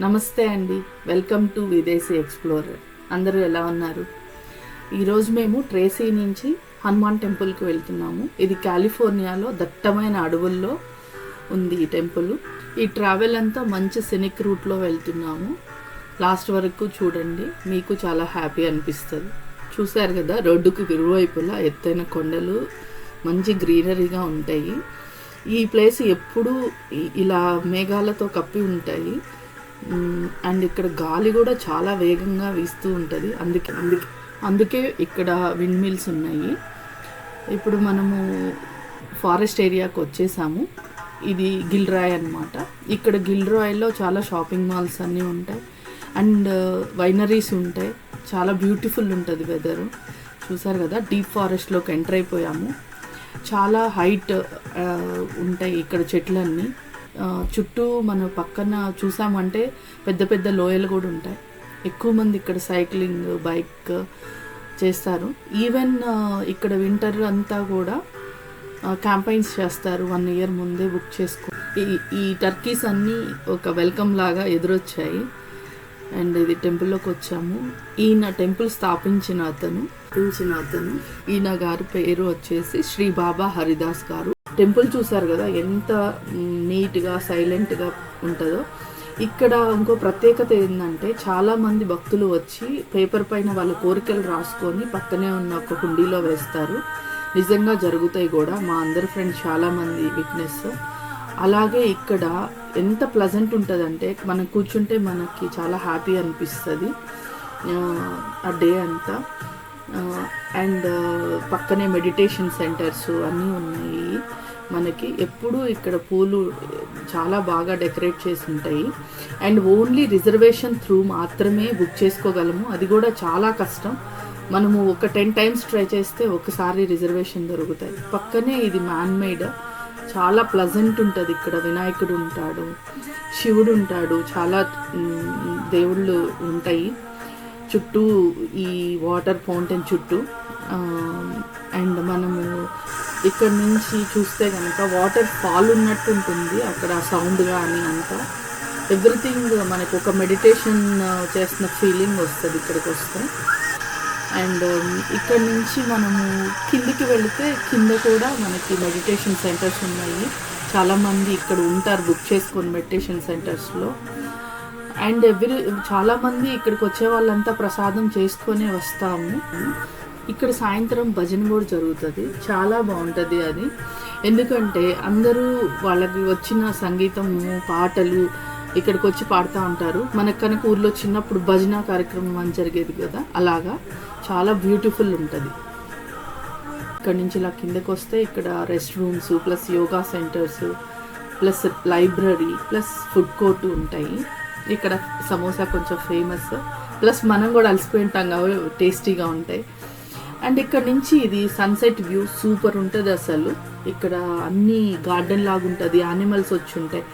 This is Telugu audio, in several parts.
నమస్తే అండి. Welcome to Videshi explorer. అందరూ ఎలా ఉన్నారు? ఈరోజు మేము ట్రేసీ నుంచి హనుమాన్ టెంపుల్కి వెళ్తున్నాము. ఇది కాలిఫోర్నియాలో దట్టమైన అడవుల్లో ఉంది ఈ టెంపుల్. ఈ ట్రావెల్ అంతా మంచి సినిక్ రూట్లో వెళ్తున్నాము. లాస్ట్ వరకు చూడండి. మీకు చాలా హ్యాపీ అనిపిస్తుంది. చూశారు కదా రోడ్డుకు ఇరువైపులా ఎత్తైన కొండలు మంచి గ్రీనరీగా ఉంటాయి. ఈ ప్లేస్ ఎప్పుడూ ఇలా మేఘాలతో కప్పి ఉంటాయి. అండ్ ఇక్కడ గాలి కూడా చాలా వేగంగా వీస్తూ ఉంటుంది. అందుకే అందుకే అందుకే ఇక్కడ విండ్ మిల్స్ ఉన్నాయి. ఇప్పుడు మనము ఫారెస్ట్ ఏరియాకి వచ్చేసాము. ఇది గిల్రాయ్ అన్నమాట. ఇక్కడ గిల్రాయ్లో చాలా షాపింగ్ మాల్స్ అన్నీ ఉంటాయి. అండ్ uh, వైనరీస్ ఉంటాయి. చాలా బ్యూటిఫుల్ ఉంటుంది వెదర్ చూసారు కదా? డీప్ ఫారెస్ట్లోకి ఎంటర్ అయిపోయాము. చాలా హైట్ uh, ఉంటాయి ఇక్కడ చెట్లన్నీ. చుట్టూ మన పక్కన చూసామంటే పెద్ద పెద్ద లోయలు కూడా ఉంటాయి. ఎక్కువ మంది ఇక్కడ సైక్లింగ్ బైక్ చేస్తారు. ఈవెన్ ఇక్కడ వింటర్ అంతా కూడా క్యాంపైన్స్ చేస్తారు. వన్ ఇయర్ ముందే బుక్ చేసుకో ఈ ఈ టర్కీస్ అన్నీ ఒక వెల్కమ్ లాగా ఎదురొచ్చాయి. అండ్ ఇది టెంపుల్లోకి వచ్చాము. ఈయన టెంపుల్ స్థాపించిన అతను స్థాపించిన అతను ఈయన గారి పేరు వచ్చేసి శ్రీ బాబా హరిదాస్ గారు. టెంపుల్ చూసారు కదా ఎంత నీట్గా సైలెంట్గా ఉంటుందో. ఇక్కడ ఇంకో ప్రత్యేకత ఏంటంటే చాలామంది భక్తులు వచ్చి పేపర్ పైన వాళ్ళ కోరికలు రాసుకొని పక్కనే ఉన్న ఒక కుండీలో వేస్తారు. నిజంగా జరుగుతాయి కూడా. మా అందరి ఫ్రెండ్స్ చాలామంది విట్నెస్. అలాగే ఇక్కడ ఎంత ప్లజెంట్ ఉంటుందంటే మనం కూర్చుంటే మనకి చాలా హ్యాపీ అనిపిస్తుంది. ఆ డే అంతా. అండ్ పక్కనే మెడిటేషన్ సెంటర్స్ అన్నీ ఉన్నాయి. మనకి ఎప్పుడూ ఇక్కడ పూలు చాలా బాగా డెకరేట్ చేసి ఉంటాయి. అండ్ ఓన్లీ రిజర్వేషన్ త్రూ మాత్రమే బుక్ చేసుకోగలము. అది కూడా చాలా కష్టం. మనము ఒక టెన్ టైమ్స్ ట్రై చేస్తే ఒకసారి రిజర్వేషన్ దొరుకుతాయి. పక్కనే ఇది మ్యాన్ మేడ్ చాలా ప్లజెంట్ ఉంటుంది. ఇక్కడ వినాయకుడు ఉంటాడు శివుడు ఉంటాడు చాలా దేవుళ్ళు ఉంటాయి. చుట్టూ ఈ వాటర్ ఫౌంటైన్ చుట్టూ. అండ్ మనము ఇక్కడ నుంచి చూస్తే కనుక వాటర్ ఫాల్ ఉన్నట్టు ఉంటుంది. అక్కడ సౌండ్ కానీ అంతా. ఎవ్రీథింగ్ మనకు ఒక మెడిటేషన్ చేస్తున్న ఫీలింగ్ వస్తుంది ఇక్కడికి వస్తే. అండ్ um, ఇక్కడ నుంచి మనము కిందికి వెళితే కింద కూడా మనకి మెడిటేషన్ సెంటర్స్ ఉన్నాయి. చాలామంది ఇక్కడ ఉంటారు బుక్ చేసుకొని మెడిటేషన్ సెంటర్స్లో అండ్ ఎవ్రీ చాలామంది ఇక్కడికి వచ్చే వాళ్ళంతా ప్రసాదం చేసుకొని వస్తాము. ఇక్కడ సాయంత్రం భజన కూడా జరుగుతుంది. చాలా బాగుంటుంది అది. ఎందుకంటే అందరూ వాళ్ళకి వచ్చిన సంగీతము పాటలు ఇక్కడికి వచ్చి పాడుతూ ఉంటారు. మనకు కనుక ఊర్లో చిన్నప్పుడు భజన కార్యక్రమం అని జరిగేది కదా అలాగా చాలా బ్యూటిఫుల్ ఉంటుంది. ఇక్కడ నుంచి ఇలా కిందకు వస్తే ఇక్కడ rest rooms plus yoga centres plus library plus food court ఉంటాయి. ఇక్కడ సమోసా కొంచెం ఫేమస్. ప్లస్ మనం కూడా అలసిపోయి ఉంటాం కాబట్టి టేస్టీగా ఉంటాయి. అండ్ ఇక్కడ నుంచి ఇది సన్సెట్ వ్యూ సూపర్ ఉంటుంది అసలు. ఇక్కడ అన్ని గార్డెన్ లాగా ఉంటుంది యానిమల్స్ వచ్చి ఉంటాయి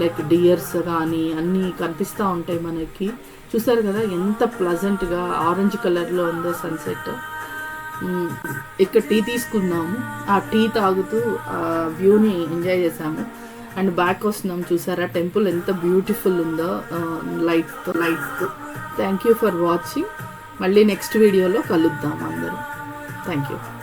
లైక్ డియర్స్ కానీ అన్నీ కనిపిస్తూ ఉంటాయి మనకి. చూసారు కదా ఎంత ప్లజెంట్గా ఆరెంజ్ కలర్లో ఉందో సన్సెట్ ఇక్కడ టీ తీసుకున్నాము ఆ టీ తాగుతూ ఆ వ్యూని ఎంజాయ్ చేసాము అండ్ బ్యాక్ వస్తున్నాం చూసారా? టెంపుల్ ఎంత బ్యూటిఫుల్ ఉందో లైట్తో లైట్తో థ్యాంక్ యూ ఫర్ వాచింగ్ మళ్ళీ నెక్స్ట్ వీడియోలో కలుద్దాం అందరూ. Thank you